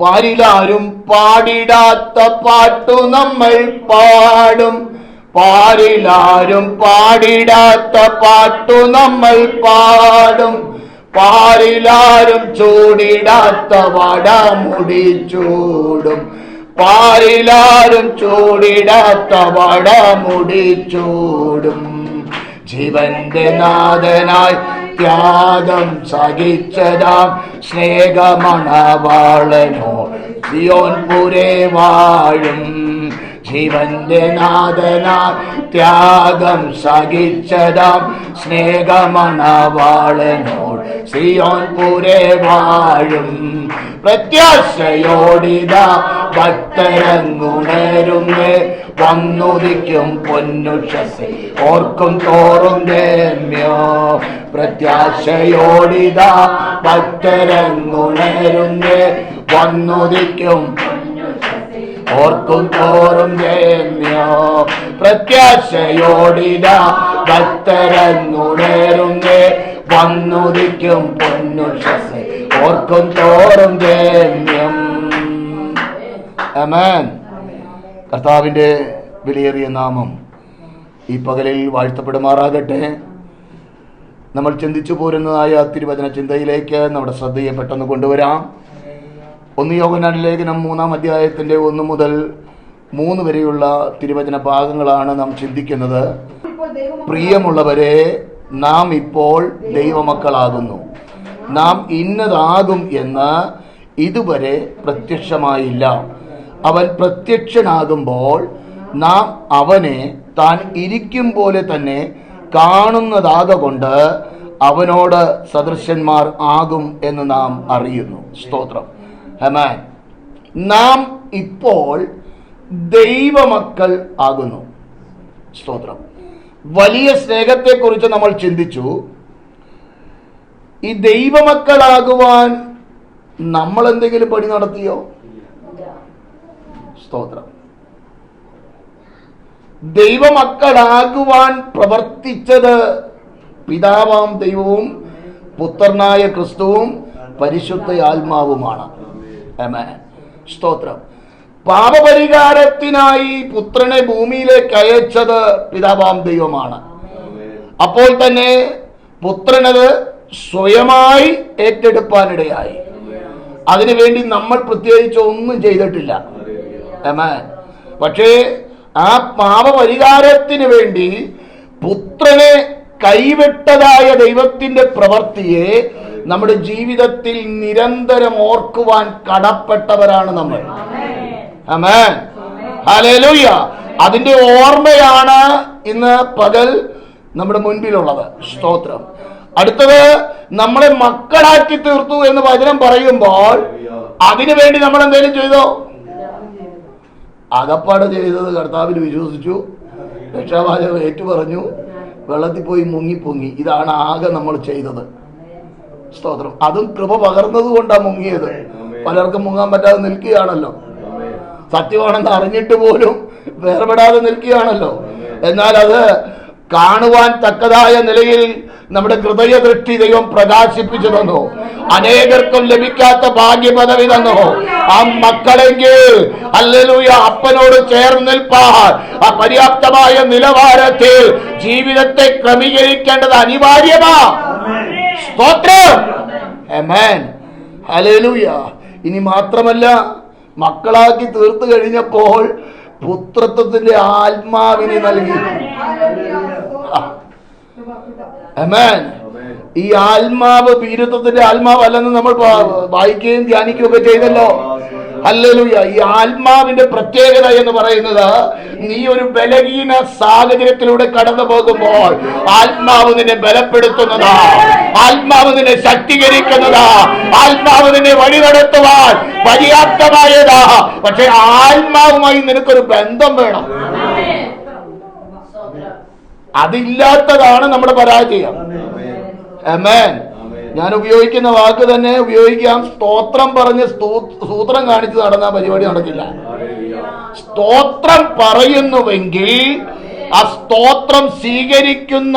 പാരിലാരും പാടിടാത്ത പാട്ടു നമ്മൾ പാടും. പാരിലാരും പാടിടാത്ത പാട്ടു നമ്മൾ പാടും. പാരിലാരും ചൂടിടാത്ത വടമുടി ചൂടും. പാരിലാരും ചൂടിടാത്ത വടമുടി ചൂടും. ജീവന്റെ നാഥനായി ത്യാഗം സഹിച്ചതാം സ്നേഹമണവാളനോ. സിയോൻപുരേ വാഴും. ജീവന്റെ നാഥനാ ത്യാഗം സഹിച്ചതാം. സ്നേഹമണവാളനോ സിയോൻ പുരെ വാഴും. പ്രത്യാശയോടിതാ ഭക്തരങ്ങുണരുന്നേ വന്നുദിക്കും പൊന്നുഷസെ ഓർക്കും തോറും രമ്യോ. പ്രത്യാശയോടിതാ ഭക്തരങ്ങുണരുന്നേ വന്നുദിക്കും ഓർക്കും തോറും രമ്യോ. പ്രത്യാശയോടിത ഭക്തരങ്ങുണരുന്നേ വന്നുദിക്കും പൊന്നുഷസെ. ഓർക്കും തോറും രമ്യം. അമേൻ കർത്താവിന്റെ വിലയേറിയ നാമം ഈ പകലിൽ വാഴ്ത്തപ്പെടുമാറാകട്ടെ. നമ്മൾ ചിന്തിച്ചു പോരുന്നതായ തിരുവചന ചിന്തയിലേക്ക് നമ്മുടെ ശ്രദ്ധയെ പെട്ടെന്ന് കൊണ്ടുവരാം. ഒന്ന് യോഗനാട് ലേഖനം മൂന്നാം അധ്യായത്തിന്റെ ഒന്ന് മുതൽ മൂന്ന് വരെയുള്ള തിരുവചന ഭാഗങ്ങളാണ് നാം ചിന്തിക്കുന്നത്. പ്രിയമുള്ളവരെ നാം ഇപ്പോൾ ദൈവമക്കളാകുന്നു. നാം ഇന്നതാകും എന്ന് ഇതുവരെ പ്രത്യക്ഷമായില്ല. അവൻ പ്രത്യക്ഷനാകുമ്പോൾ നാം അവനെ താൻ ഇരിക്കും പോലെ തന്നെ കാണുന്നതാകൊണ്ട് അവനോട് സദൃശന്മാർ ആകും എന്ന് നാം അറിയുന്നു. സ്തോത്രം. ഹമാൻ നാം ഇപ്പോൾ ദൈവമക്കൾ ആകുന്നു. സ്തോത്രം. വലിയ സ്നേഹത്തെക്കുറിച്ച് നമ്മൾ ചിന്തിച്ചു. ഈ ദൈവമക്കളാകുവാൻ നമ്മൾ എന്തെങ്കിലും പണി നടത്തിയോ? സ്തോത്രം. ദൈവമക്കളാകുവാൻ പ്രവർത്തിച്ചത് പിതാവാം ദൈവവും പുത്രനായ ക്രിസ്തുവും പരിശുദ്ധ ആത്മാവുമാണ്. സ്തോത്രം. പാപപരിഹാരത്തിനായി പുത്രനെ ഭൂമിയിലേക്ക് അയച്ചത് പിതാവാം ദൈവമാണ്. അപ്പോൾ തന്നെ പുത്രനത് സ്വയമായി ഏറ്റെടുപ്പാനിടയായി. അതിനുവേണ്ടി നമ്മൾ പ്രത്യേകിച്ച് ഒന്നും ചെയ്തിട്ടില്ല. പക്ഷേ ആ പാപപരിഹാരത്തിന് വേണ്ടി പുത്രനെ കൈവിട്ടതായ ദൈവത്തിന്റെ പ്രവൃത്തിയെ നമ്മുടെ ജീവിതത്തിൽ നിരന്തരം ഓർക്കുവാൻ കടപ്പെട്ടവരാണ് നമ്മൾ. അമേ ഹല്ലേലൂയ. അതിന്റെ ഓർമ്മയാണ് ഇന്ന് പകൽ നമ്മുടെ മുൻപിലുള്ളത്. സ്തോത്രം. അടുത്തത് നമ്മളെ മക്കളാക്കി തീർത്തു എന്ന് വചനം പറയുമ്പോൾ അതിനു വേണ്ടി നമ്മൾ എന്തെങ്കിലും ചെയ്തോ? അകപ്പാട് ചെയ്തത് കർത്താവിൽ വിശ്വസിച്ചു. രക്ഷാവാചകം ഏറ്റു പറഞ്ഞു. വെള്ളത്തിൽ പോയി മുങ്ങി പൊങ്ങി. ഇതാണ് ആകെ നമ്മൾ ചെയ്തത്. സ്തോത്രം. അതും കൃപ പകർന്നത് കൊണ്ടാണ് മുങ്ങിയത്. പലർക്കും മുങ്ങാൻ പറ്റാതെ നിൽക്കുകയാണല്ലോ. സത്യമാണെന്ന് അറിഞ്ഞിട്ട് പോലും വേർപെടാതെ നിൽക്കുകയാണല്ലോ. എന്നാൽ അത് കാണുവാൻ തക്കതായ നിലയിൽ നമ്മുടെ ഹൃദയ ദൃഷ്ടി ദൈവം പ്രകാശിപ്പിച്ചു തന്നു. അനേകർക്കും ലഭിക്കാത്ത ഭാഗ്യപദവി തന്നു. ആ മക്കളെങ്കിൽ അല്ലലൂയ അപ്പനോട് ചേർന്ന് നിൽപ്പാൻ ആ പര്യാപ്തമായ നിലവാരത്തിൽ ജീവിതത്തെ ക്രമീകരിക്കേണ്ടത് അനിവാര്യമാ. സ്തോത്രം. ഇനി മാത്രമല്ല മക്കളാക്കി തീർത്തു കഴിഞ്ഞപ്പോൾ പുത്രത്വത്തിന്റെ ആത്മാവിനെ നൽകി. ഈ ആത്മാവ് പീരത്വത്തിന്റെ ആത്മാവല്ലെന്ന് നമ്മൾ വായിക്കുകയും ധ്യാനിക്കുകയൊക്കെ ചെയ്തല്ലോ. അല്ലലുയ ഈ ആത്മാവിന്റെ പ്രത്യേകത എന്ന് പറയുന്നത് നീ ഒരു ബലഹീന സാഹചര്യത്തിലൂടെ കടന്നു പോകുമ്പോൾ ആത്മാവ് നിന്നെ ബലപ്പെടുത്തുന്നതാ. ആത്മാവ് നിന്നെ ശക്തീകരിക്കുന്നതാ. ആത്മാവ് നിന്നെ വഴി നടത്തുവാൻ പര്യാപ്തമായതാ. പക്ഷെ ആത്മാവുമായി നിനക്കൊരു ബന്ധം വേണം. അതില്ലാത്തതാണ് നമ്മുടെ പരാജയം. അമേൻ ഞാൻ ഉപയോഗിക്കുന്ന വാക്ക് തന്നെ ഉപയോഗിക്കാം. സ്തോത്രം പറഞ്ഞ് സ്തൂ- സൂത്രം കാണിച്ച് നടന്ന പരിപാടി നടക്കില്ല. സ്തോത്രം പറയുന്നുവെങ്കിൽ ആ സ്തോത്രം സ്വീകരിക്കുന്ന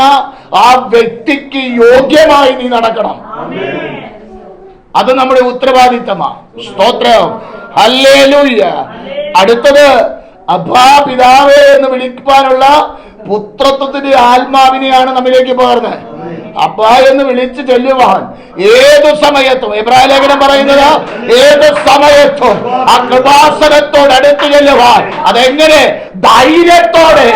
ആ വ്യക്തിക്ക് യോഗ്യമായി നീ നടക്കണം. അത് നമ്മുടെ ഉത്തരവാദിത്തമാണ് സ്തോത്രം. ഹല്ലേലൂയ്യ. അടുത്തത് അഭാ പിതാവേ എന്ന് വിളിക്കാനുള്ള പുത്രത്വത്തിന്റെ ആത്മാവിനെയാണ് നമ്മിലേക്ക് പകർന്നത്. അപ്പ എന്ന് വിളിച്ചു ചൊല്ലുവാൻ ഏതു സമയത്തും ഇബ്രാഹിം ലേഖനം പറയുന്നത് ഏത് സമയത്തും ആ കൃപാസനത്തോട് അടുത്തു ചെല്ലുവാൻ അതെങ്ങനെ? ധൈര്യത്തോടെ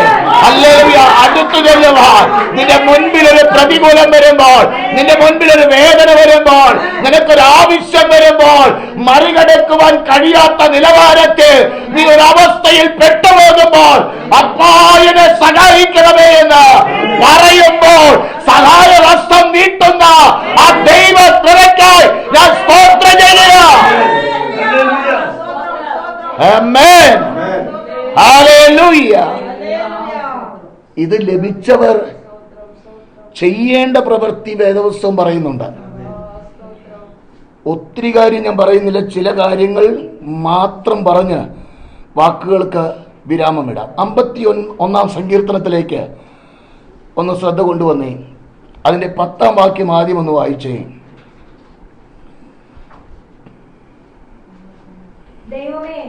അല്ലെങ്കിൽ അടുത്തു ചെല്ലുവാൻ. നിന്റെ മുൻപിൽ ഒരു പ്രതികൂലം വരുമ്പോൾ നിന്റെ മുൻപിൽ ഒരു വേദന വരുമ്പോൾ നിനക്കൊരു ആവശ്യം വരുമ്പോൾ മറികടക്കുവാൻ കഴിയാത്ത നിലവാരത്തിൽ നീ ഒരു അവസ്ഥയിൽ പെട്ടുപോകുമ്പോൾ അപ്പായനെ സഹായിക്കണമേ എന്ന് പറയുമ്പോൾ സഹായ ഹസ്തം നീട്ടുന്ന ആ ദൈവ തുറക്കായി ഞാൻ സ്തോത്രം ചെയ്യുക Amen. Hallelujah. ഇത് ലഭിച്ചവർ ചെയ്യേണ്ട പ്രവൃത്തി വേദപുസ്തകം പറയുന്നുണ്ട്. ഒത്തിരി കാര്യം ഞാൻ പറയുന്നില്ല. ചില കാര്യങ്ങൾ മാത്രം പറഞ്ഞ് വാക്കുകൾക്ക് വിരാമമിടാം. അമ്പത്തി ഒന്നാം സങ്കീർത്തനത്തിലേക്ക് ഒന്ന് ശ്രദ്ധ കൊണ്ടുവന്നേ. അതിന്റെ പത്താം വാക്യം ആദ്യം ഒന്ന് വായിച്ചേ. ദൈവമേ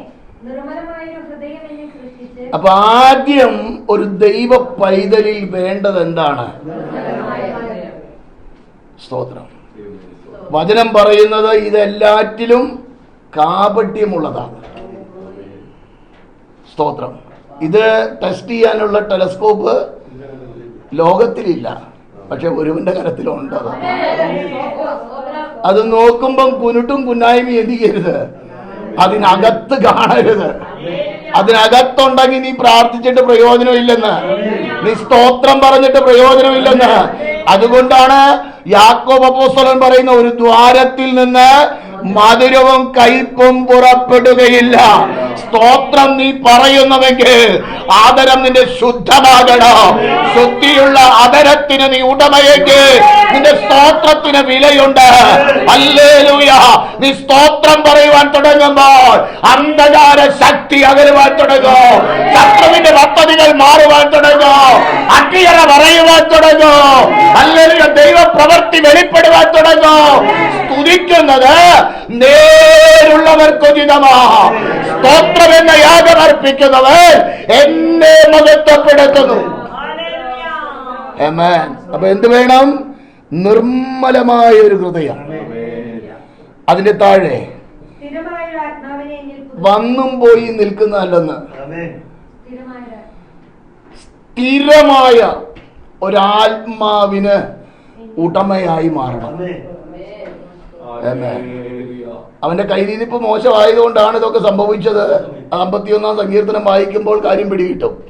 അപ്പൊ ആദ്യം ഒരു ദൈവ പൈതലിൽ വേണ്ടത് എന്താണ്? സ്തോത്രം. വചനം പറയുന്നത് ഇതെല്ലാറ്റിലും കാപട്യമുള്ളതാണ്. സ്തോത്രം. ഇത് ടെസ്റ്റ് ചെയ്യാനുള്ള ടെലസ്കോപ്പ് ലോകത്തിലില്ല. പക്ഷെ ഒരുവന്റെ കരത്തിലുണ്ട് അത്. അത്. നോക്കുമ്പം കുനുട്ടും കുന്നായ്മ എന്തിക്കരുത് അതിനകത്ത് കാണരുത്. അതിനകത്തുണ്ടെങ്കിൽ നീ പ്രാർത്ഥിച്ചിട്ട് പ്രയോജനമില്ലെന്ന്. നീ സ്തോത്രം പറഞ്ഞിട്ട് പ്രയോജനമില്ലെന്ന്. അതുകൊണ്ടാണ് യാക്കോബ് അപ്പോസ്തലൻ പറയുന്ന ഒരു ദ്വാരത്തിൽ നിന്ന് മധുരവും കയ്പും പുറപ്പെടുകയില്ല. സ്തോത്രം നീ പറയുന്നുവെങ്കിൽ ആദരം നിന്റെ ശുദ്ധമാകണം. ശുദ്ധിയുള്ള ആദരത്തിന് നീ ഉടമയെങ്കിൽ നിന്റെ സ്തോത്രത്തിന് വിലയുണ്ട്. അല്ലേലൂയ നീ സ്തോത്രം പറയുവാൻ തുടങ്ങുമ്പോൾ അന്ധകാര ശക്തി അകലുവാൻ തുടങ്ങും. ശത്രുവിന്റെ പദ്ധതികൾ മാറുവാൻ തുടങ്ങും. അക്കിയറ പറയുവാൻ തുടങ്ങും. അല്ലെങ്കിൽ ദൈവ പ്രവൃത്തി വെളിപ്പെടുവാൻ തുടങ്ങും. സ്തുതിക്കുന്നത് നേരുള്ളവർക്ക് ഉചിതമാ സ്തോത്രം എന്ന യാഗം അർപ്പിക്കുന്നവർ എന്നെ മഹത്വപ്പെടുത്തുന്നു. അപ്പൊ എന്ത് വേണം? നിർമ്മലമായ ഒരു ഹൃദയം. അതിന്റെ താഴെ വന്നും പോയി നിൽക്കുന്നതല്ലെന്ന്. സ്ഥിരമായ ഒരാത്മാവിന് ഉടമയായി മാറണം. അവന്റെ കൈരീതിപ്പ് മോശമായതുകൊണ്ടാണ് ഇതൊക്കെ സംഭവിച്ചത്. അമ്പത്തിയൊന്നാം സങ്കീർത്തനം വായിക്കുമ്പോൾ കാര്യം പിടികിട്ടും.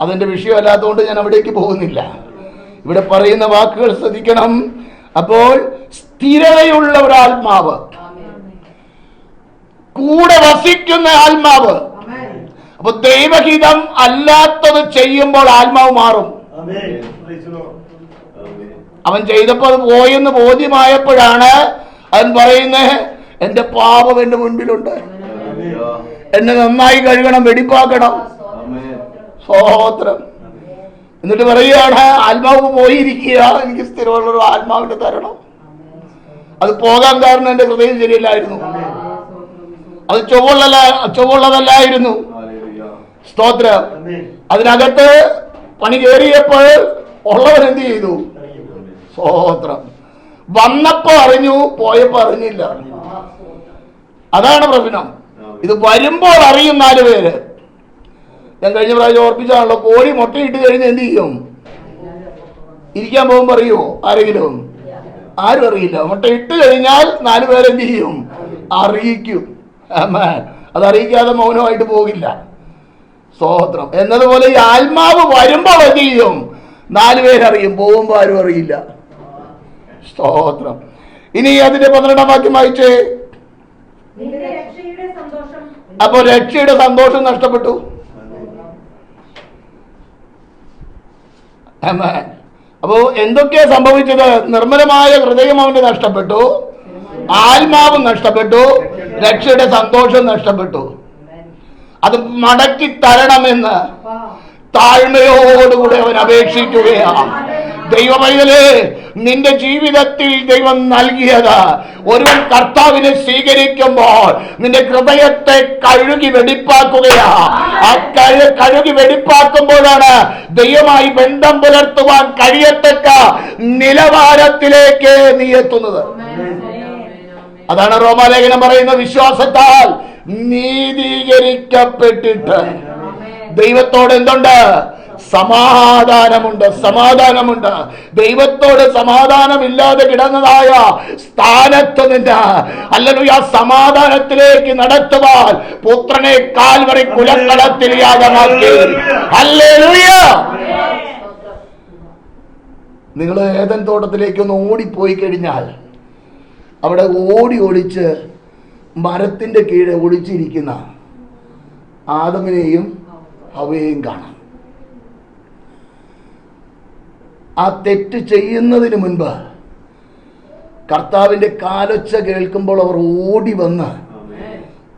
അതിന്റെ വിഷയമല്ലാത്തതുകൊണ്ട് ഞാൻ അവിടേക്ക് പോകുന്നില്ല. ഇവിടെ പറയുന്ന വാക്കുകൾ ശ്രദ്ധിക്കണം. അപ്പോൾ സ്ഥിരതയുള്ള ഒരു ആത്മാവ് കൂടെ വസിക്കുന്ന ആത്മാവ്. അപ്പൊ ദൈവഹിതം അല്ലാത്തത് ചെയ്യുമ്പോൾ ആത്മാവ് മാറും. അവൻ ചെയ്തപ്പോൾ അത് പോയെന്ന് ബോധ്യമായപ്പോഴാണ് അവൻ പറയുന്നത് എന്റെ പാപം എന്റെ മുൻപിലുണ്ട്. എന്നെ നന്നായി കഴുകണം വെടിപ്പാക്കണം. സ്തോത്രം എന്നിട്ട് പറയുകയാണ് ആത്മാവ് പോയിരിക്കുക. എനിക്ക് സ്ഥിരമുള്ള ഒരു ആത്മാവിന്റെ തരണം. അത് പോകാൻ കാരണം എന്റെ ഹൃദയം ശരിയല്ലായിരുന്നു. അത് ചൊവ്വുള്ളല്ല ചൊവ്വുള്ളതല്ലായിരുന്നു. സ്തോത്രം. അതിനകത്ത് പണി കയറിയപ്പോൾ ഉള്ളവൻ എന്ത് ചെയ്തു? സ്തോത്രം വന്നപ്പോ അറിഞ്ഞു പോയപ്പോ അറിഞ്ഞില്ല. അതാണ് പ്രശ്നം. ഇത് വരുമ്പോൾ അറിയും നാല് പേര്. ഞാൻ കഴിഞ്ഞ പ്രാവശ്യം ഓർപ്പിച്ചാണല്ലോ കോഴി മുട്ടയിട്ട് കഴിഞ്ഞ് എന്ത് ചെയ്യും? ഇരിക്കാൻ പോകുമ്പോ അറിയുമോ ആരെങ്കിലും? ആരും അറിയില്ല. മുട്ട ഇട്ട് കഴിഞ്ഞാൽ നാല് പേരെന്ത് ചെയ്യും? അറിയിക്കും. അത് അറിയിക്കാതെ മൗനമായിട്ട് പോകില്ല. സ്തോത്രം എന്നതുപോലെ ഈ ആത്മാവ് വരുമ്പോൾ എന്ത് ചെയ്യും? നാല് പേരറിയും പോകുമ്പോ ആരും അറിയില്ല. സ്തോത്രം. ഇനി അതിന്റെ പന്ത്രണ്ടാം വാക്യം വായിച്ചേ. അപ്പൊ രക്ഷയുടെ സന്തോഷം നഷ്ടപ്പെട്ടു. അപ്പോ എന്തൊക്കെയാ സംഭവിച്ചത്? നിർമ്മലമായ ഹൃദയം അവന്റെ നഷ്ടപ്പെട്ടു. ആത്മാവ് നഷ്ടപ്പെട്ടു. രക്ഷയുടെ സന്തോഷം നഷ്ടപ്പെട്ടു. അത് മടക്കി തരണമെന്ന് താഴ്മയോടുകൂടെ അവൻ അപേക്ഷിക്കുകയാണ്. ദൈവമൈതലേ നിന്റെ ജീവിതത്തിൽ ദൈവം നൽകിയത്. ഒരുവൻ കർത്താവിനെ സ്വീകരിക്കുമ്പോൾ നിന്റെ ഹൃദയത്തെ കഴുകി വെടിപ്പാക്കുകയാ. ആ കഴു കഴുകി വെടിപ്പാക്കുമ്പോഴാണ് ദൈവമായി ബന്ധം പുലർത്തുവാൻ കഴിയത്തക്ക നിലവാരത്തിലേക്ക് നീ എത്തുന്നത്. അതാണ് റോമാലേഖനം പറയുന്ന വിശ്വാസത്താൽ നീതീകരിക്കപ്പെട്ടിട്ട്. ദൈവത്തോട് എന്തുണ്ട്? സമാധാനമുണ്ട് സമാധാനമുണ്ട്. ദൈവത്തോട് സമാധാനമില്ലാതെ കിടന്നതായ സ്ഥാനത്ത് നിന്ന് അല്ലെങ്കിൽ ആ സമാധാനത്തിലേക്ക് നടത്തുവാൻ പുത്രനെ കാൽവറി കുലക്കടത്തിൽ യാഗമാക്കി ഹല്ലേലൂയ നിങ്ങൾ ഏതൻ തോട്ടത്തിലേക്ക് ഒന്ന് ഓടിപ്പോയി കഴിഞ്ഞാൽ അവിടെ ഓടി ഒളിച്ച് മരത്തിന്റെ കീഴെ ഒളിച്ചിരിക്കുന്ന ആദമിനെയും അവയെയും കാണാം. ആ തെറ്റ് ചെയ്യുന്നതിന് മുൻപ് കർത്താവിന്റെ കാലൊച്ച കേൾക്കുമ്പോൾ അവർ ഓടി വന്ന്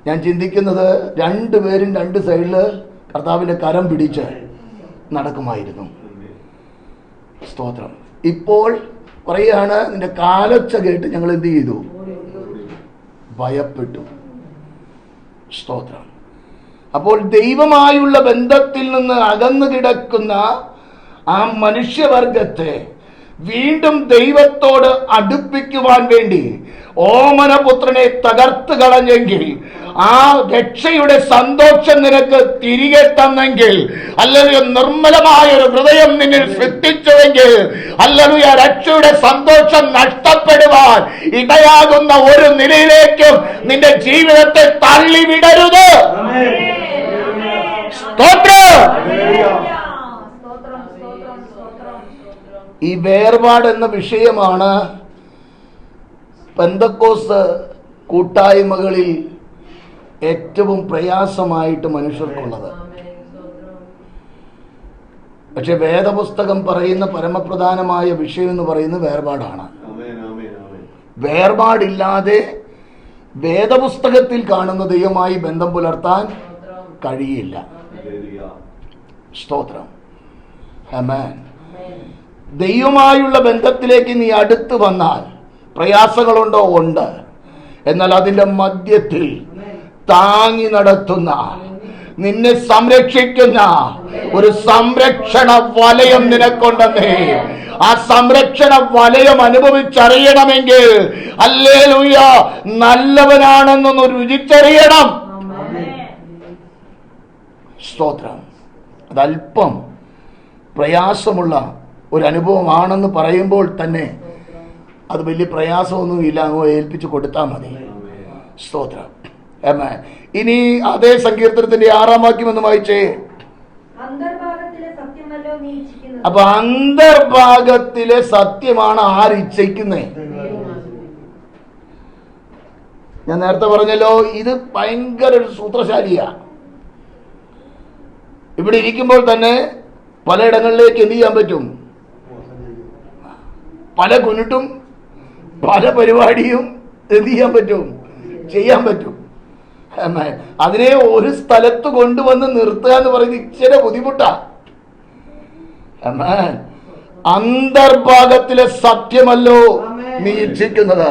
ഞാൻ ചിന്തിക്കുന്നത് രണ്ടുപേരും രണ്ട് സൈഡിൽ കർത്താവിന്റെ കരം പിടിച്ച് നടക്കുമായിരുന്നു. സ്തോത്രം. ഇപ്പോൾ പറയാണ് നിന്റെ കാലൊച്ച കേട്ട് ഞങ്ങൾ എന്ത് ചെയ്തു? ഭയപ്പെട്ടു. സ്തോത്രം. അപ്പോൾ ദൈവമായുള്ള ബന്ധത്തിൽ നിന്ന് അകന്നു കിടക്കുന്ന ആ മനുഷ്യവർഗത്തെ വീണ്ടും ദൈവത്തോട് അടുപ്പിക്കുവാൻ വേണ്ടി ഓമനപുത്രനെ തകർത്ത് കളഞ്ഞെങ്കിൽ ആ രക്ഷയുടെ സന്തോഷം നിനക്ക് തിരികെ തന്നെങ്കിൽ അല്ലെങ്കിൽ നിർമ്മലമായ ഒരു ഹൃദയം നിന്നിൽ സൃഷ്ടിച്ചുവെങ്കിൽ അല്ലെങ്കിൽ ആ രക്ഷയുടെ സന്തോഷം നഷ്ടപ്പെടുവാൻ ഇടയാകുന്ന ഒരു നിലയിലേക്കും നിന്റെ ജീവിതത്തെ തള്ളിവിടരുത്. സ്തോത്രം സ്തോത്രം സ്തോത്രം ഈ വേർപാട് എന്ന വിഷയമാണ് പെന്തക്കോസ് കൂട്ടായ്മകളിൽ ഏറ്റവും പ്രയാസമായിട്ട് മനുഷ്യർക്കുള്ളത്. പക്ഷെ വേദപുസ്തകം പറയുന്ന പരമപ്രധാനമായ വിഷയം എന്ന് പറയുന്നത് വേർപാടാണ്. വേർപാടില്ലാതെ വേദപുസ്തകത്തിൽ കാണുന്ന ദൈവമായി ബന്ധം പുലർത്താൻ കഴിയില്ല. സ്തോത്രം. ഹമാൻ ദൈവമായുള്ള ബന്ധത്തിലേക്ക് നീ അടുത്ത് വന്നാൽ പ്രയാസങ്ങളുണ്ടോ? ഉണ്ട്. എന്നാൽ അതിന്റെ മധ്യത്തിൽ താങ്ങി നടത്തുന്ന നിന്നെ സംരക്ഷിക്കുന്ന ഒരു സംരക്ഷണ വലയം നിനക്കൊണ്ടെന്നേ. ആ സംരക്ഷണ വലയം അനുഭവിച്ചറിയണമെങ്കിൽ അല്ലേ ലൂയ നല്ലവനാണെന്നൊന്ന് രുചിച്ചറിയണം. സ്തോത്രം. അതല്പം പ്രയാസമുള്ള ഒരു അനുഭവമാണെന്ന് പറയുമ്പോൾ തന്നെ അത് വലിയ പ്രയാസമൊന്നുമില്ല. അങ്ങ് ഏൽപ്പിച്ചു കൊടുത്താൽ മതി. സ്തോത്രം. എന്നാ ഇനി അതേ സങ്കീർത്തനത്തിന്റെ ആറാം വാക്യം ഒന്ന് വായിച്ചേ. അപ്പൊ അന്തർഭാഗത്തിലെ സത്യമാണ് ആരിച്ഛിക്കുന്നേ ഞാൻ നേരത്തെ പറഞ്ഞല്ലോ ഇത് ഭയങ്കര ഒരു സൂത്രശാലിയാ. ഇവിടെ ഇരിക്കുമ്പോൾ തന്നെ പലയിടങ്ങളിലേക്ക് എന്ത് ചെയ്യാൻ പറ്റും? പല കുനിട്ടും പല പരിപാടിയും എന്ത് ചെയ്യാൻ പറ്റും ചെയ്യാൻ പറ്റും. അതിനെ ഒരു സ്ഥലത്ത് കൊണ്ടുവന്ന് നിർത്തുക എന്ന് പറയുന്നത് ഇച്ചിരി ബുദ്ധിമുട്ടാ. അന്തർഭാഗത്തിലെ സത്യമല്ലോ നീ ഇച്ഛിക്കുന്നത്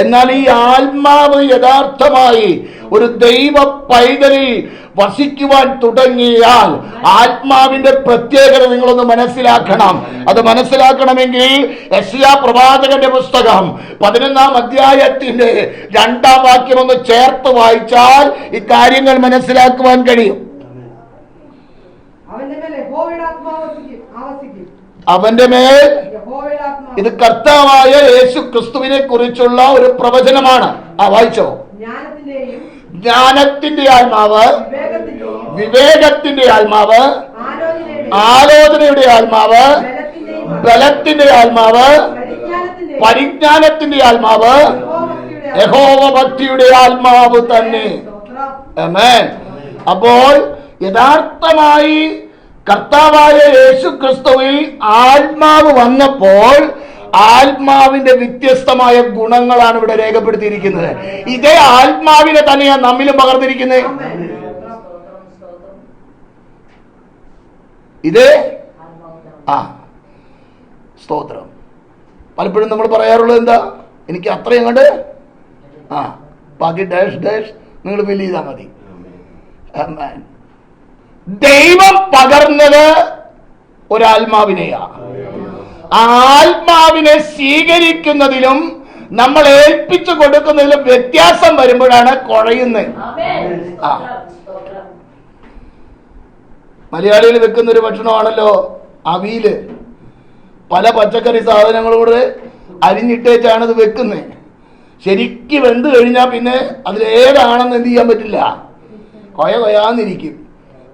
എന്നാൽ ഈ ആത്മാവ് യഥാർത്ഥമായി ഒരു ദൈവ പൈതലിൽ വസിക്കുവാൻ തുടങ്ങിയാൽ ആത്മാവിന്റെ പ്രത്യേകത നിങ്ങളൊന്ന് മനസ്സിലാക്കണം. അത് മനസ്സിലാക്കണമെങ്കിൽ യശയാ പ്രവാചകന്റെ പുസ്തകം പതിനൊന്നാം അധ്യായത്തിന്റെ രണ്ടാം വാക്യം ഒന്ന് ചേർത്ത് വായിച്ചാൽ ഇക്കാര്യങ്ങൾ കാര്യങ്ങൾ മനസ്സിലാക്കുവാൻ കഴിയും. അവന്റെ മേൽ ഇത് കർത്താവായ യേശു ക്രിസ്തുവിനെ കുറിച്ചുള്ള ഒരു പ്രവചനമാണ്. ആ വായിച്ചോ. ജ്ഞാനത്തിന്റെയും ജ്ഞാനത്തിന്റെ ആത്മാവ് വിവേകത്തിന്റെ ആത്മാവ് ആലോചനയുടെ ആത്മാവ് ബലത്തിന്റെ ആത്മാവ് പരിജ്ഞാനത്തിന്റെ ആത്മാവ് യഹോവഭക്തിയുടെ യഹോവ ആത്മാവ് തന്നെ. അപ്പോൾ യഥാർത്ഥമായി കർത്താവായ യേശു ക്രിസ്തുവിൽ ആത്മാവ് വന്നപ്പോൾ ആത്മാവിന്റെ വ്യത്യസ്തമായ ഗുണങ്ങളാണ് ഇവിടെ രേഖപ്പെടുത്തിയിരിക്കുന്നത്. ഇതേ ആത്മാവിനെ തന്നെയാണ് നമ്മിലും പകർന്നിരിക്കുന്നത്. ഇത്? ആ സ്തോത്രം. പലപ്പോഴും നമ്മൾ പറയാറുള്ളത് എന്താ? എനിക്ക് അത്രയും കണ്ട് ആ ബാക്കി ഡാഷ് ഡാഷ് നിങ്ങൾ ഫില്ല് ചെയ്താൽ മതി. ദൈവം പകർന്നത് ഒരാത്മാവിനെയാണ് ആത്മാവിനെ സ്വീകരിക്കുന്നതിലും നമ്മൾ ഏൽപ്പിച്ചു കൊടുക്കുന്നതിലും വ്യത്യാസം വരുമ്പോഴാണ് കുഴയുന്നത്. ആ. മലയാളികൾ വെക്കുന്ന ഒരു ഭക്ഷണമാണല്ലോ അവിയിൽ. പല പച്ചക്കറി സാധനങ്ങളോട് അരിഞ്ഞിട്ടേച്ചാണ് ഇത് വെക്കുന്നത്. ശരിക്ക് വെന്ത് കഴിഞ്ഞാൽ പിന്നെ അതിലേതാണെന്ന് എന്ത് ചെയ്യാൻ പറ്റില്ല. കൊയ കൊയാന്നിരിക്കും.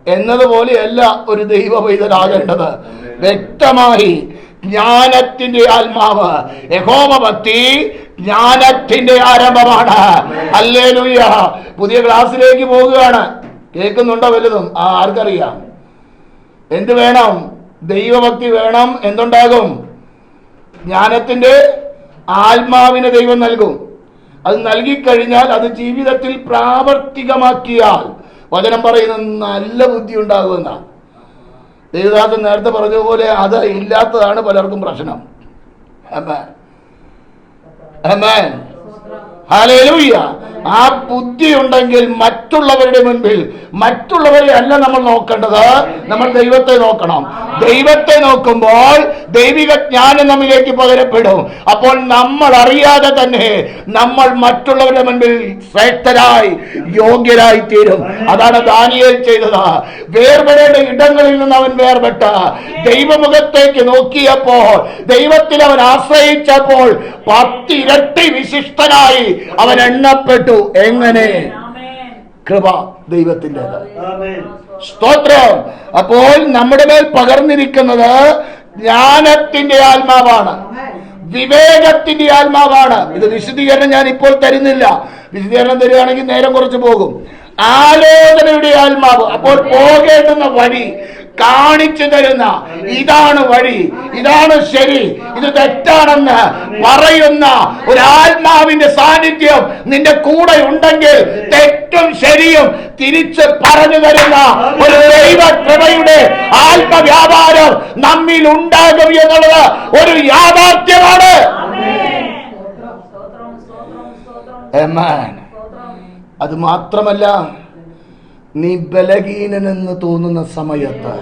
എന്നതുപോലെയല്ല ഒരു ദൈവ പൈതലാകേണ്ടത് വ്യക്തമായി ജ്ഞാനത്തിന്റെ ആത്മാവ്. യഹോമ ഭക്തി ജ്ഞാനത്തിന്റെ ആരംഭമാണ്. അല്ലേ അല്ലേലൂയ പുതിയ ക്ലാസ്സിലേക്ക് പോവുകയാണ്. കേൾക്കുന്നുണ്ടോ വലുതും? ആ ആർക്കറിയാം? എന്ത് വേണം? ദൈവഭക്തി വേണം എന്തുണ്ടാകും? ജ്ഞാനത്തിന്റെ ആത്മാവിന് ദൈവം നൽകും. അത് നൽകിക്കഴിഞ്ഞാൽ അത് ജീവിതത്തിൽ പ്രാവർത്തികമാക്കിയാൽ വചനം പറയുന്ന നല്ല ബുദ്ധി ഉണ്ടാകുമെന്നാണ് ദേവദാസൻ നേരത്തെ പറഞ്ഞതുപോലെ അത് ഇല്ലാത്തതാണ് പലർക്കും പ്രശ്നം അമ്മ Amen. ഹല്ലേലൂയ. ആ ബുദ്ധി ഉണ്ടെങ്കിൽ മറ്റുള്ളവരുടെ മുൻപിൽ മറ്റുള്ളവരെ അല്ല നമ്മൾ നോക്കേണ്ടത്. നമ്മൾ ദൈവത്തെ നോക്കണം. ദൈവത്തെ നോക്കുമ്പോൾ ദൈവിക ജ്ഞാനം നമ്മിലേക്ക് പകരപ്പെടും. അപ്പോൾ നമ്മൾ അറിയാതെ തന്നെ നമ്മൾ മറ്റുള്ളവരുടെ മുൻപിൽ ശ്രേഷ്ഠരായി യോഗ്യരായി തീരും അതാണ് ദാനിയൽ ചെയ്തത്. വേർപെടേണ്ട ഇടങ്ങളിൽ നിന്ന് അവൻ വേർപെട്ട. ദൈവമുഖത്തേക്ക് നോക്കിയപ്പോൾ ദൈവത്തിൽ അവൻ ആശ്രയിച്ചപ്പോൾ പത്തിരട്ടി വിശിഷ്ടനായി അവൻ എണ്ണപ്പെട്ടു. എങ്ങനെ? കൃപ ദൈവത്തിന്റെത്. സ്തോത്രം. അപ്പോൾ നമ്മുടെ മേൽ പകർന്നിരിക്കുന്നത് ജ്ഞാനത്തിന്റെ ആത്മാവാണ്. വിവേകത്തിന്റെ ആത്മാവാണ്. ഇത് വിശദീകരണം ഞാൻ ഇപ്പോൾ തരുന്നില്ല. വിശദീകരണം തരികയാണെങ്കിൽ നേരം കുറച്ച് പോകും. ആലോചനയുടെ ആത്മാവ്. അപ്പോൾ പോകേണ്ടുന്ന വഴി കാണിച്ചു തരുന്ന ഇതാണ് വഴി ഇതാണ് ശരി ഇത് തെറ്റാണെന്ന് പറയുന്ന ഒരു ആത്മാവിന്റെ സാന്നിധ്യം നിന്റെ കൂടെ ഉണ്ടെങ്കിൽ തെറ്റും ശരിയും തിരിച്ച് പറഞ്ഞു തരുന്ന ഒരു ദൈവ കൃപയുടെ ആത്മവ്യാപാരം നമ്മിൽ ഉണ്ടാകും എന്നുള്ളത് ഒരു യാഥാർത്ഥ്യമാണ്. അത് മാത്രമല്ല നീ ബലഹീനനെന്ന് തോന്നുന്ന സമയത്ത്.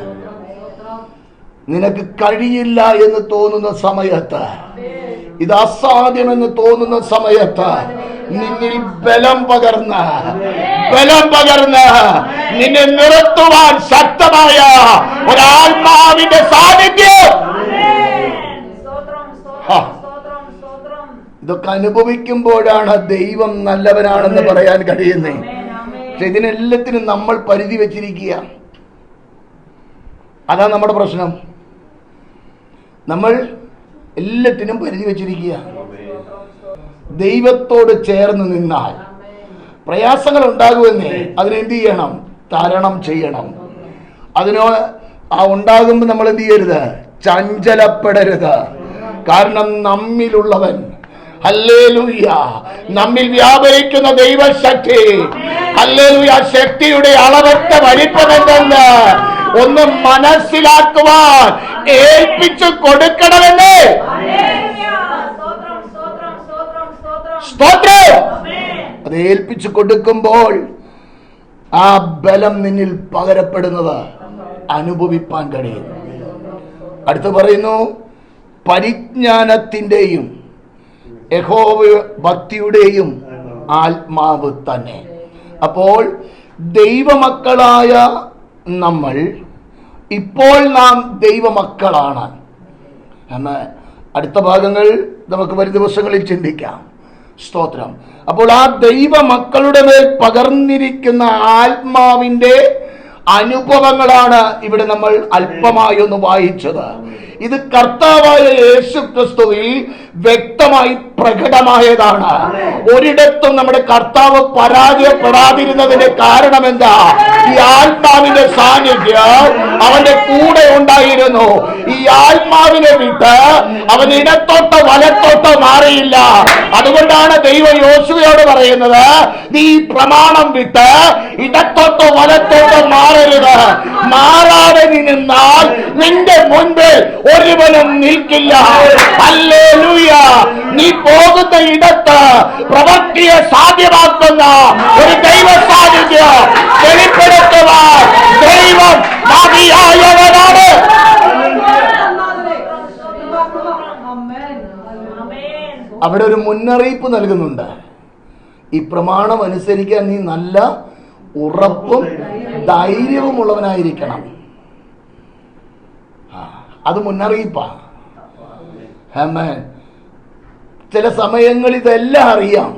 നിനക്ക് കഴിയില്ല എന്ന് തോന്നുന്ന സമയത്ത്. ഇത് അസാധ്യമെന്ന് തോന്നുന്ന സമയത്ത് നിന്നിൽ ബലം പകർന്ന് ബലം പകർന്ന് നിന്നെ നിർത്തുവാൻ ശക്തമായ ഒരാത്മാവിന്റെ സാന്നിധ്യം. ഇതൊക്കെ അനുഭവിക്കുമ്പോഴാണ് ദൈവം നല്ലവനാണെന്ന് പറയാൻ കഴിയുന്നത് പക്ഷെ ഇതിനെല്ലാത്തിനും നമ്മൾ പരിധി വെച്ചിരിക്കുക. അതാ നമ്മുടെ പ്രശ്നം. നമ്മൾ എല്ലാത്തിനും പരിധി വെച്ചിരിക്കുക. ദൈവത്തോട് ചേർന്ന് നിന്നാൽ പ്രയാസങ്ങൾ ഉണ്ടാകുമെന്നേ അതിനെന്ത് ചെയ്യണം? തരണം ചെയ്യണം. അതിനോ ആ ഉണ്ടാകുമ്പോൾ നമ്മൾ എന്ത് ചെയ്യരുത്? ചഞ്ചലപ്പെടരുത്. കാരണം നമ്മിലുള്ളവൻ നമ്മിൽ വ്യാപരിക്കുന്ന ദൈവശക്തി. ഹല്ലേലൂയ ശക്തിയുടെ അളവറ്റ വലിപ്പം എന്തെന്ന് ഒന്ന് മനസ്സിലാക്കുവാൻ ഏൽപ്പിച്ചു കൊടുക്കണമെന്ന്. അത് ഏൽപ്പിച്ചു കൊടുക്കുമ്പോൾ ആ ബലം നിന്നിൽ പകരപ്പെടുന്നത് അനുഭവിപ്പാൻ കഴിയും. അടുത്ത് പറയുന്നു പരിജ്ഞാനത്തിന്റെയും യഹോവ ഭക്തിയുടെയും ആത്മാവ്. തന്നെ. അപ്പോൾ ദൈവമക്കളായ നമ്മൾ ഇപ്പോൾ നാം ദൈവമക്കളാണ്. എന്ന് അടുത്ത ഭാഗങ്ങൾ നമുക്ക് വരും ദിവസങ്ങളിൽ ചിന്തിക്കാം. സ്തോത്രം. അപ്പോൾ ആ ദൈവമക്കളുടെ മേൽ പകർന്നിരിക്കുന്ന ആത്മാവിന്റെ അനുഭവങ്ങളാണ് ഇവിടെ നമ്മൾ അല്പമായി ഒന്ന് വായിച്ചത്. ഇത് കർത്താവായ യേശു ക്രിസ്തുവിൽ വ്യക്തമായി പ്രകടമായതാണ്. ഒരിടത്തും നമ്മുടെ കർത്താവ് പരാജയപ്പെടാതിരുന്നതിന്റെ കാരണം എന്താ ഈ ആത്മാവിന്റെ സാന്നിധ്യം അവന്റെ കൂടെ ഉണ്ടായിരുന്നു. ഈ ആത്മാവിനെ വിട്ട് അവൻ ഇടത്തോട്ടോ വലത്തോട്ടോ മാറിയില്ല. അതുകൊണ്ടാണ് ദൈവം യോശുവയോട് പറയുന്നത് നീ പ്രമാണം വിട്ട് ഇടത്തോട്ടോ വലത്തോട്ടോ മാറരുത്. മാറാതെ നിന്നാൽ നിന്റെ മുൻപിൽ ഒരുവനും നിൽക്കില്ല. ഹല്ലേലൂയ. നീ പോകുന്ന ഇടത്ത് പ്രവൃത്തിയെ സാധ്യമാക്കുന്ന ഒരു ദൈവ സാന്നിധ്യം വെളിപ്പെടുത്തുവാൻ ദൈവം മതിയായവനാണ്. അവിടെ ഒരു മുന്നറിയിപ്പ് നൽകുന്നുണ്ട്. ഈ പ്രമാണം അനുസരിക്കാൻ നീ നല്ല ഉറപ്പും ധൈര്യവും ഉള്ളവനായിരിക്കണം അത് മുന്നറിയിപ്പാ. ആമേൻ. ചില സമയങ്ങളിൽ ഇതെല്ലാം അറിയാം.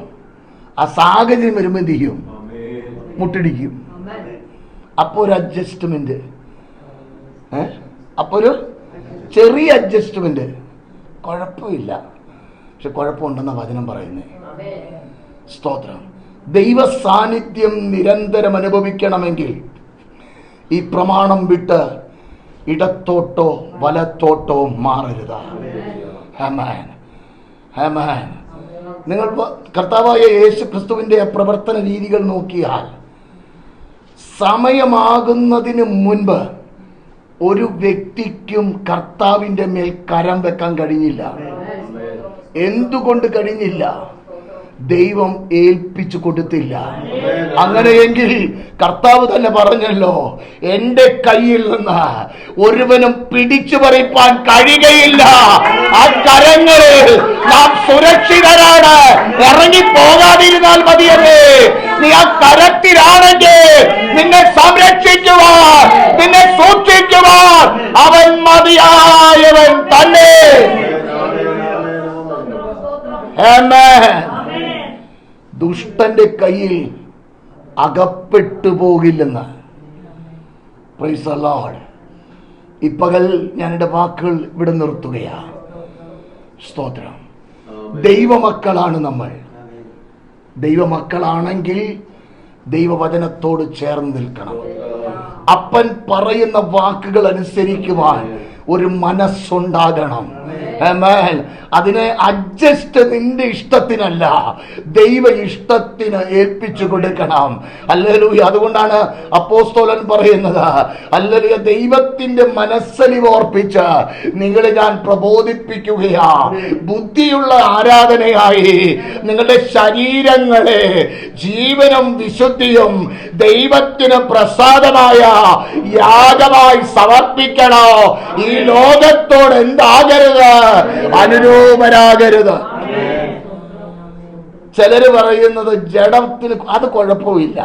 ആ സാഹചര്യം വരുമ്പോൾ എന്ത് ചെയ്യും? മുട്ടിടിക്കും. അപ്പൊ ഒരു അഡ്ജസ്റ്റ്മെന്റ് അപ്പൊ ഒരു ചെറിയ അഡ്ജസ്റ്റ്മെന്റ് കുഴപ്പമില്ല. പക്ഷെ കുഴപ്പമുണ്ടെന്ന വചനം പറയുന്നേ. സ്തോത്രം. ദൈവ സാന്നിധ്യം നിരന്തരം അനുഭവിക്കണമെങ്കിൽ ഈ പ്രമാണം വിട്ട് ഇടത്തോട്ടോ വലത്തോട്ടോ മാറരുത്. ഹമാൻ ഹമാൻ നിങ്ങൾ കർത്താവായ യേശു ക്രിസ്തുവിന്റെ പ്രവർത്തന രീതികൾ നോക്കിയാൽ സമയമാകുന്നതിന് മുൻപ് ഒരു വ്യക്തിക്കും കർത്താവിന്റെ മേൽ കരം വെക്കാൻ കഴിഞ്ഞില്ല. എന്തുകൊണ്ട് കഴിഞ്ഞില്ല? ദൈവം ഏൽപ്പിച്ചു കൊടുത്തില്ല. അങ്ങനെയെങ്കിൽ കർത്താവ് തന്നെ പറഞ്ഞല്ലോ എന്റെ കയ്യിൽ നിന്ന് ഒരുവനും പിടിച്ചു പറിപ്പാൻ കഴിയുകയില്ല. ആ കരങ്ങളിൽ നാം സുരക്ഷിതരാണ്. ഇറങ്ങി പോകാതിരുന്നാൽ മതിയല്ലേ. നീ ആ കരത്തിലാണെങ്കിൽ നിന്നെ സംരക്ഷിക്കുവാൻ നിന്നെ സൂക്ഷിക്കുവാൻ അവൻ മതിയായവൻ തന്നെ. Amen. ദുഷ്ടന്റെ കയ്യിൽ അകപ്പെട്ടു പോകില്ലെന്ന്. ഇപ്പകൽ ഞാൻ എന്റെ വാക്കുകൾ ഇവിടെ നിർത്തുകയാ. സ്തോത്രം. ദൈവമക്കളാണ് നമ്മൾ. ദൈവമക്കളാണെങ്കിൽ ദൈവവചനത്തോട് ചേർന്ന് നിൽക്കണം. അപ്പൻ പറയുന്ന വാക്കുകൾ അനുസരിക്കുവാൻ ഒരു മനസ്സുണ്ടാകണം. അതിനെ അഡ്ജസ്റ്റ് നിന്റെ ഇഷ്ടത്തിനല്ല. ദൈവ ഇഷ്ടത്തിന് ഏൽപ്പിച്ചു കൊടുക്കണം. അല്ലലൂയ. അതുകൊണ്ടാണ് അപ്പോസ്തോലൻ പറയുന്നത്. അല്ലലൂയ ദൈവത്തിന്റെ മനസ്സലിവ് ഓർപ്പിച്ച് നിങ്ങളെ ഞാൻ പ്രബോധിപ്പിക്കുകയാ. ബുദ്ധിയുള്ള ആരാധനയായി നിങ്ങളുടെ ശരീരങ്ങളെ ജീവനും വിശുദ്ധിയും ദൈവത്തിന് പ്രസാദമായ യാഗമായി സമർപ്പിക്കണോ? ഈ ലോകത്തോട് എന്താകരുത്? അനുരൂപരാകരുത്. ചിലര് പറയുന്നത് ജഡത്തിൽ അത് കുഴപ്പമില്ല.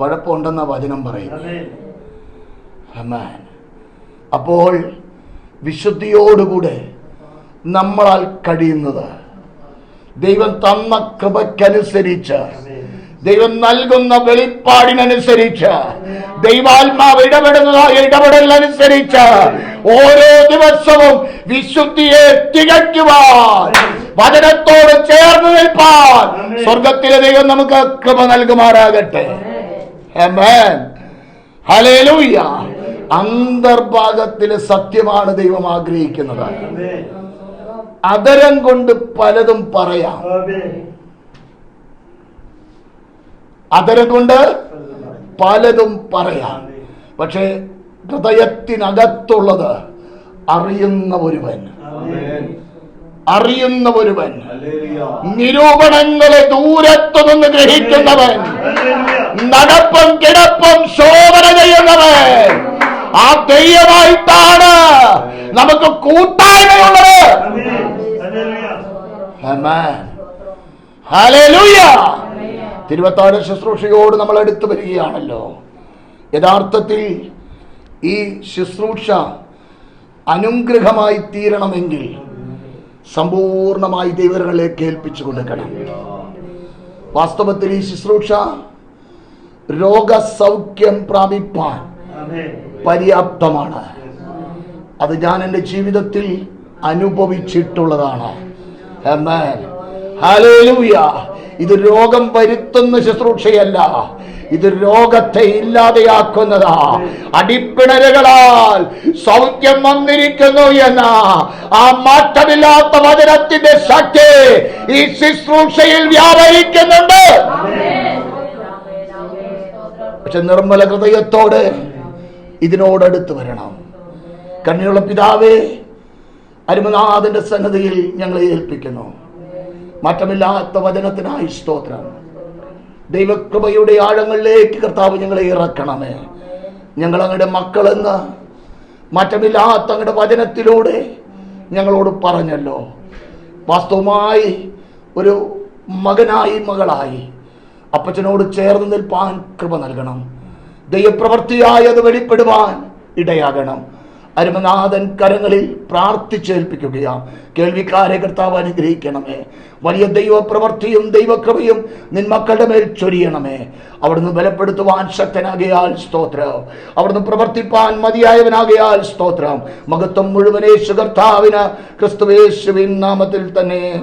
കുഴപ്പമുണ്ടെന്ന വചനം പറയും. അപ്പോൾ വിശുദ്ധിയോടുകൂടെ നമ്മളാൽ കഴിയുന്നത് ദൈവം തന്ന കൃപയ്ക്കനുസരിച്ച് ദൈവം നൽകുന്ന വെളിപ്പാടിനനുസരിച്ച് ദൈവാത്മാവ് ഇടപെടുന്ന ഇടപെടലനുസരിച്ച് ഓരോ ദിവസവും വിശുദ്ധിയെ തികയ്ക്കുവാൻ വചനത്തോട് ചേർന്ന് നിൽപ്പാൻ സ്വർഗത്തിലെ ദൈവം നമുക്ക് കൃപ നൽകുമാറാകട്ടെ. അന്തർഭാഗത്തിലെ സത്യമാണ് ദൈവം ആഗ്രഹിക്കുന്നത്. അതരം കൊണ്ട് പലതും പറയാം. അതരം കൊണ്ട് പലതും പറയാം. പക്ഷേ ഹൃദയത്തിനകത്തുള്ളത് അറിയുന്ന ഒരുവൻ. അറിയുന്ന ഒരുവൻ. നിരൂപണങ്ങളെ ദൂരത്തു നിന്ന് ഗ്രഹിക്കുന്നവൻ. നടപ്പം കിടപ്പം ശോഭന ചെയ്യുന്നവൻ. ആ ദൈവമായിട്ടാണ് നമുക്ക് കൂട്ടായ്മയുള്ളത്. Amen. തിരുവത്താഴ ശുശ്രൂഷയോട് നമ്മൾ എടുത്തു വരികയാണല്ലോ. യഥാർത്ഥത്തിൽ ഈ ശുശ്രൂഷ അനുഗ്രഹമായി തീരണമെങ്കിൽ സമ്പൂർണമായി ദൈവങ്ങളെ കേൾപ്പിച്ചു കൊടുക്കണം. വാസ്തവത്തിൽ ഈ ശുശ്രൂഷ രോഗസൗഖ്യം പ്രാപിപ്പാൻ പര്യാപ്തമാണ്. അത് ഞാൻ എന്റെ ജീവിതത്തിൽ അനുഭവിച്ചിട്ടുള്ളതാണ്. Amen. ഇത് രോഗം വരുത്തുന്ന ശുശ്രൂഷയല്ല. ഇത് രോഗത്തെ ഇല്ലാതെയാക്കുന്നതാ. അടിപ്പിണരുകളാൽ സൗഖ്യം വന്നിരിക്കുന്നു എന്ന ആ മാറ്റമില്ലാത്ത വചനത്തിന്റെ ശക്തി ഈ ശുശ്രൂഷയിൽ വ്യാപരിക്കുന്നുണ്ട്. പക്ഷെ നിർമ്മല ഹൃദയത്തോടെ ഇതിനോടടുത്ത് വരണം. കണ്ണിനുള്ള പിതാവേ അരുമനാഥന്റെ സന്നദ്ധയിൽ ഞങ്ങളെ ഏൽപ്പിക്കുന്നു. മാറ്റമില്ലാത്ത വചനത്തിനായി സ്തോത്രം. ദൈവകൃപയുടെ ആഴങ്ങളിലേക്ക് കർത്താവ് ഞങ്ങളെ ഇറക്കണമേ. ഞങ്ങൾ അങ്ങയുടെ മക്കളെന്ന് മാറ്റമില്ലാത്ത അങ്ങയുടെ വചനത്തിലൂടെ ഞങ്ങളോട് പറഞ്ഞല്ലോ. വാസ്തവമായി ഒരു മകനായി മകളായി. അപ്പച്ചനോട് ചേർന്ന് നിൽപ്പാൻ കൃപ നൽകണം. ദൈവപ്രവൃത്തിയായി അത് വെളിപ്പെടുവാൻ ഇടയാകണം. അരുമനാഥൻ കരങ്ങളിൽ പ്രാർത്ഥിച്ചേൽപ്പിക്കുകയാണ്. കേൾവിക്കാരെ കർത്താവ് അനുഗ്രഹിക്കണമേ. വലിയ ദൈവപ്രവൃത്തിയും ദൈവകൃപയും നിൻ മക്കളുടെ മേൽ ചൊരിയണമേ. അവിടുന്ന് ബലപ്പെടുത്തുവാൻ ശക്തനാകിയാൽ സ്തോത്രം. അവിടുന്ന് പ്രവർത്തിപ്പാൻ മതിയായവനാകിയാൽ സ്തോത്രം. മഹത്വം മുഴുവനേശു കർത്താവിന് ക്രിസ്തുവേശുവിൻ നാമത്തിൽ തന്നെ.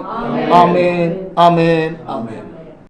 ആമേൻ. ആമേൻ. ആമേൻ.